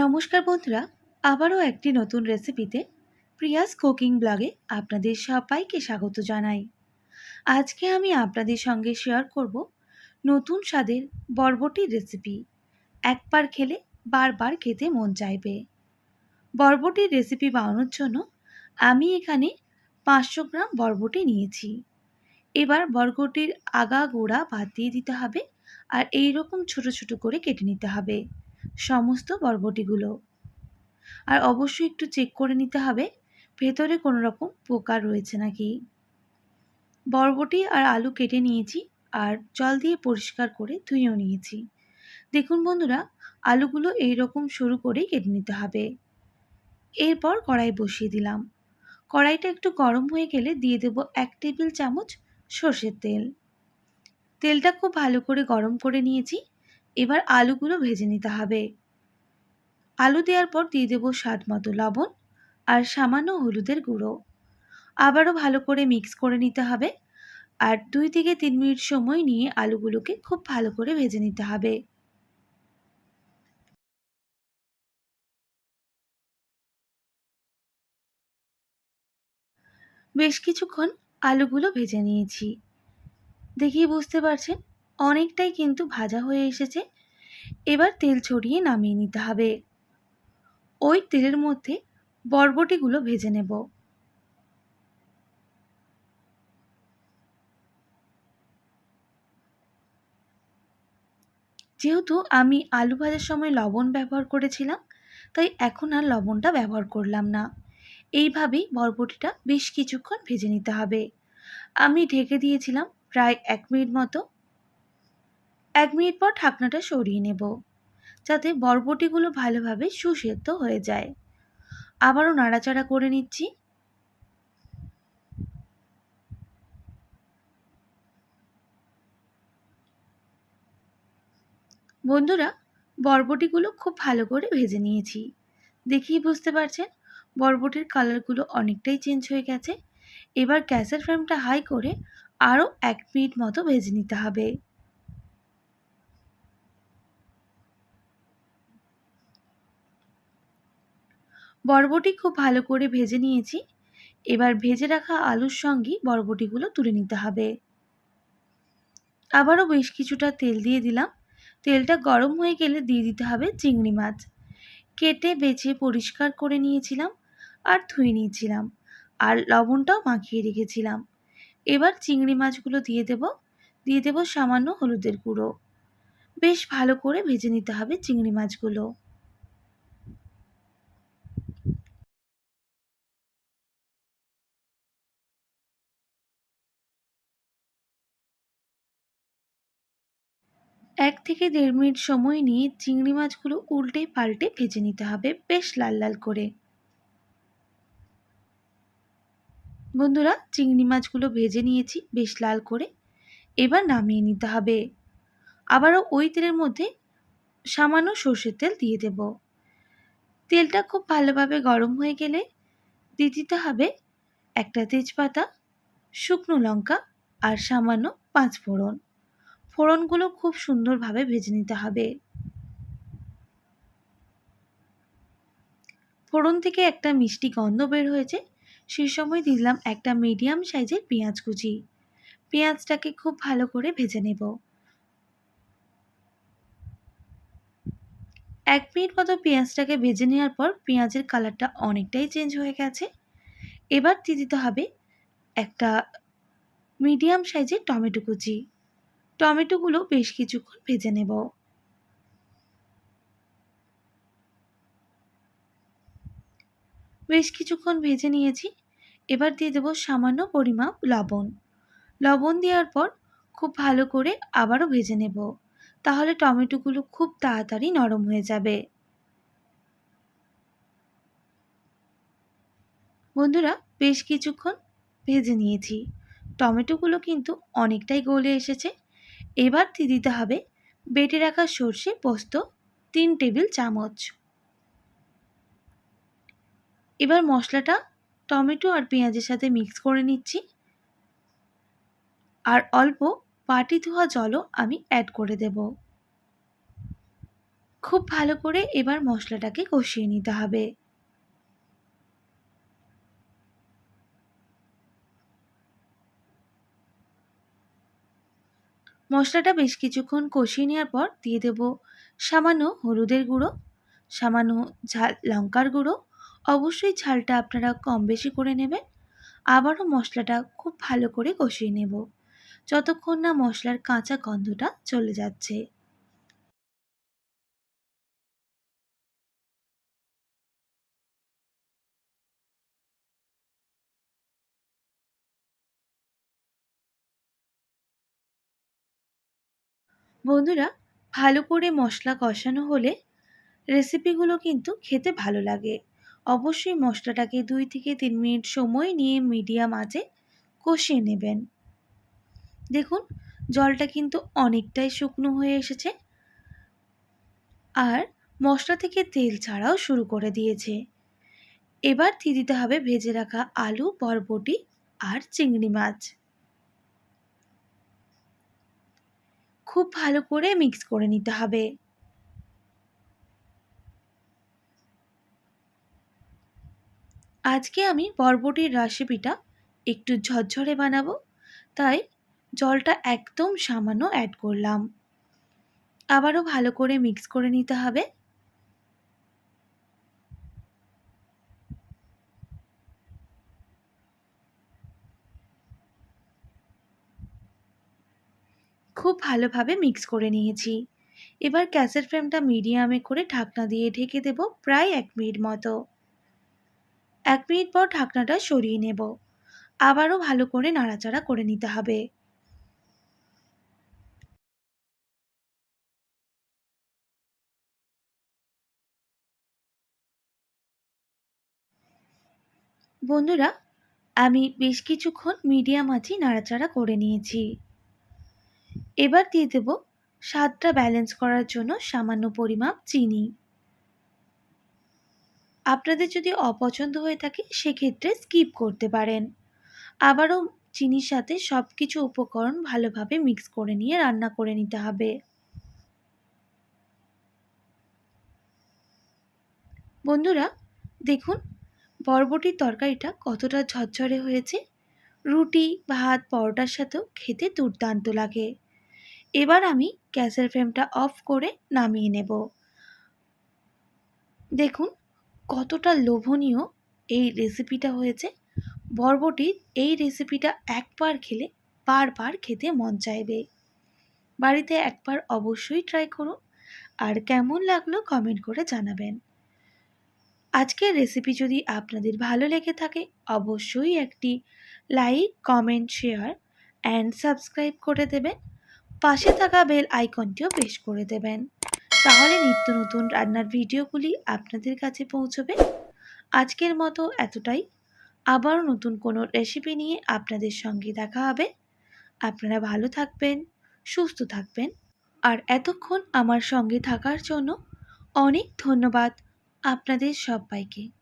নমস্কার বন্ধুরা, আবারও একটি নতুন রেসিপিতে প্রিয়াস কুকিং ব্লগে আপনাদের সবাইকে স্বাগত জানাই। আজকে আমি আপনাদের সঙ্গে শেয়ার করব নতুন স্বাদের বরবটির রেসিপি একবার খেলে বারবার খেতে মন চাইবে। বরবটির রেসিপি বানানোর জন্য আমি এখানে পাঁচশো গ্রাম বরবটি নিয়েছি। এবার বরবটির আগা গোড়া বাদ দিয়ে দিতে হবে আর এই রকম ছোট ছোট করে কেটে নিতে হবে। সমস্ত বরবটিগুলো আর অবশ্যই একটু চেক করে নিতে হবে, ভেতরে কোনো রকম পোকা রয়েছে নাকি? বরবটি আর আলু কেটে নিয়েছি আর জল দিয়ে পরিষ্কার করে ধুয়েও নিয়েছি। দেখুন বন্ধুরা, আলুগুলো এই রকম শুরু করেই কেটে নিতে হবে। এরপর কড়াই বসিয়ে দিলাম। কড়াইটা একটু গরম হয়ে গেলে দিয়ে দেব এক টেবিল চামচ সর্ষের তেল। তেলটা খুব ভালো করে গরম করে নিয়েছি। এবার আলুগুলো ভেজে নিতে হবে। আলু দেওয়ার পর দিয়ে দেবো স্বাদ মতো লবণ আর সামান্য হলুদের গুঁড়ো। আবারও ভালো করে মিক্স করে নিতে হবে আর দুই থেকে তিন মিনিট সময় নিয়ে আলুগুলোকে খুব ভালো করে ভেজে নিতে হবে। বেশ কিছুক্ষণ আলুগুলো ভেজে নিয়েছি। দেখেই বুঝতে পারছেন অনেকটাই কিন্তু ভাজা হয়ে এসেছে। এবার তেল ছড়িয়ে নামিয়ে নিতে হবে। ওই তেলের মধ্যে বরবটিগুলো ভেজে নেব। যেহেতু আমি আলু ভাজার সময় লবণ ব্যবহার করেছিলাম, তাই এখন আর লবণটা ব্যবহার করলাম না। এইভাবেই বরবটিটা বেশ কিছুক্ষণ ভেজে নিতে হবে। আমি ঢেকে দিয়েছিলাম প্রায় এক মিনিট মতো। এক মিনিট পর ঢাকনাটা সরিয়ে নেব, যাতে বরবটিগুলো ভালোভাবে সুসেদ্ধ হয়ে যায়। আবারও নাড়াচাড়া করে নিচ্ছি। বন্ধুরা, বরবটিগুলো খুব ভালো করে ভেজে নিয়েছি। দেখেই বুঝতে পারছেন, বরবটির কালারগুলো অনেকটাই চেঞ্জ হয়ে গেছে। এবার গ্যাসের ফ্লেমটা হাই করে আরও এক মিনিট মতো ভেজে নিতে হবে। বরবটি খুব ভালো করে ভেজে নিয়েছি। এবার ভেজে রাখা আলুর সঙ্গে বরবটিগুলো তুলে নিতে হবে। আবারও বেশ কিছুটা তেল দিয়ে দিলাম। তেলটা গরম হয়ে গেলে দিয়ে দিতে হবে চিংড়ি মাছ। কেটে, বেছে, পরিষ্কার করে নিয়েছিলাম আর ধুয়ে নিয়েছিলাম আর লবণটাও মাখিয়ে রেখেছিলাম। এবার চিংড়ি মাছগুলো দিয়ে দেব। দিয়ে দেব সামান্য হলুদের গুঁড়ো। বেশ ভালো করে ভেজে নিতে হবে চিংড়ি মাছগুলো। এক থেকে দেড় মিনিট সময় নিয়ে চিংড়ি মাছগুলো উল্টে পাল্টে ভেজে নিতে হবে বেশ লাল লাল করে। বন্ধুরা, চিংড়ি মাছগুলো ভেজে নিয়েছি বেশ লাল করে। এবার নামিয়ে নিতে হবে। আবারও ওই তেলের মধ্যে সামান্য সর্ষের তেল দিয়ে দেব। তেলটা খুব ভালোভাবে গরম হয়ে গেলে দিয়ে দিতে হবে একটা তেজপাতা, শুকনো লঙ্কা আর সামান্য পাঁচ ফোড়ন ফোড়নগুলো খুব সুন্দরভাবে ভেজে নিতে হবে। ফোড়ন থেকে একটা মিষ্টি গন্ধ বের হয়েছে। সেই সময় দিলাম একটা মিডিয়াম সাইজের পেঁয়াজ কুচি। পেঁয়াজটাকে খুব ভালো করে ভেজে নেব। এক মিনিট মতো পেঁয়াজটাকে ভেজে নেওয়ার পর পেঁয়াজের কালারটা অনেকটাই চেঞ্জ হয়ে গেছে। এবার দিয়ে দিতে হবে একটা মিডিয়াম সাইজের টমেটো কুচি। টমেটোগুলো বেশ কিছুক্ষণ ভেজে নেব। বেশ কিছুক্ষণ ভেজে নিয়েছি। এবার দিয়ে দেবো সামান্য পরিমাপ লবণ। লবণ দেওয়ার পর খুব ভালো করে আবারও ভেজে নেব। তাহলে টমেটোগুলো খুব তাড়াতাড়ি নরম হয়ে যাবে। বন্ধুরা, বেশ কিছুক্ষণ ভেজে নিয়েছি। টমেটোগুলো কিন্তু অনেকটাই গলে এসেছে। এবার দিয়ে দিতে হবে বেটে রাখা সর্ষে, পোস্ত, তিন টেবিল চামচ। এবার মশলাটা টমেটো আর পেঁয়াজের সাথে মিক্স করে নিচ্ছি। আর অল্প বাটি ধোয়া জলও আমি অ্যাড করে দেব। খুব ভালো করে এবার মশলাটাকে কষিয়ে নিতে হবে। মশলাটা বেশ কিছুক্ষণ কষিয়ে নেওয়ার পর দিয়ে দেব সামান্য হলুদের গুঁড়ো, সামান্য ঝাল, লঙ্কার গুঁড়ো। অবশ্যই ঝালটা আপনারা কম বেশি করে নেবেন। আবারও মশলাটা খুব ভালো করে কষিয়ে নেব। যতক্ষণ না মশলার কাঁচা গন্ধটা চলে যাচ্ছে। বন্ধুরা, ভালো করে মশলা কষানো হলে রেসিপিগুলো কিন্তু খেতে ভালো লাগে। অবশ্যই মশলাটাকে দুই থেকে তিন মিনিট সময় নিয়ে মিডিয়াম আঁচে কষিয়ে নেবেন। দেখুন, জলটা কিন্তু অনেকটাই শুকনো হয়ে এসেছে। আর মশলা থেকে তেল ছাড়াও শুরু করে দিয়েছে। এবার দিয়ে দিতে হবে ভেজে রাখা আলু, বরবটি আর চিংড়ি মাছ। খুব ভালো করে মিক্স করে নিতে হবে। আজকে আমি বরবটির রেসিপিটা একটু ঝরঝরে বানাবো, তাই জলটা একদম সামান্য অ্যাড করলাম। আবারও ভালো করে মিক্স করে নিতে হবে। খুব ভালোভাবে মিক্স করে নিয়েছি। এবার গ্যাসের ফ্লেমটা মিডিয়ামে করে ঢাকনা দিয়ে ঢেকে দেব প্রায় এক মিনিট মতো। এক মিনিট পর ঢাকনাটা সরিয়ে নেব। আবারও ভালো করে নাড়াচাড়া করে নিতে হবে। বন্ধুরা, আমি বেশ কিছুক্ষণ মিডিয়াম আঁচে নাড়াচাড়া করে নিয়েছি। এবার দিয়ে দেব স্বাদটা ব্যালেন্স করার জন্য সামান্য পরিমাপ চিনি। আপনাদের যদি অপছন্দ হয়ে থাকে, সেক্ষেত্রে স্কিপ করতে পারেন। আবারও চিনির সাথে সব কিছু উপকরণ ভালোভাবে মিক্স করে নিয়ে রান্না করে নিতে হবে। বন্ধুরা, দেখুন, বরবটির তরকারিটা কতটা ঝরঝরে হয়েছে। রুটি, ভাত, পরোটার সাথেও খেতে দুর্দান্ত লাগে। এবার আমি গ্যাসের ফ্লেমটা অফ করে নামিয়ে নেব। দেখুন কতটা লোভনীয় এই রেসিপিটা হয়েছে। বরবটির এই রেসিপিটা একবার খেলে বারবার খেতে মন চাইবে। বাড়িতে একবার অবশ্যই ট্রাই করুন আর কেমন লাগল কমেন্ট করে জানাবেন। আজকের রেসিপি যদি আপনাদের ভালো লেগে থাকে অবশ্যই একটি like comment share and subscribe করে দেবেন। পাশে থাকা বেল আইকনটিও প্রেস করে দেবেন। তাহলে নিত্য নতুন রান্নার ভিডিওগুলি আপনাদের কাছে পৌঁছবে। আজকের মতো এতটাই। আবারও নতুন কোনো রেসিপি নিয়ে আপনাদের সঙ্গে দেখা হবে। আপনারা ভালো থাকবেন, সুস্থ থাকবেন। আর এতক্ষণ আমার সঙ্গে থাকার জন্য অনেক ধন্যবাদ আপনাদের সবাইকে।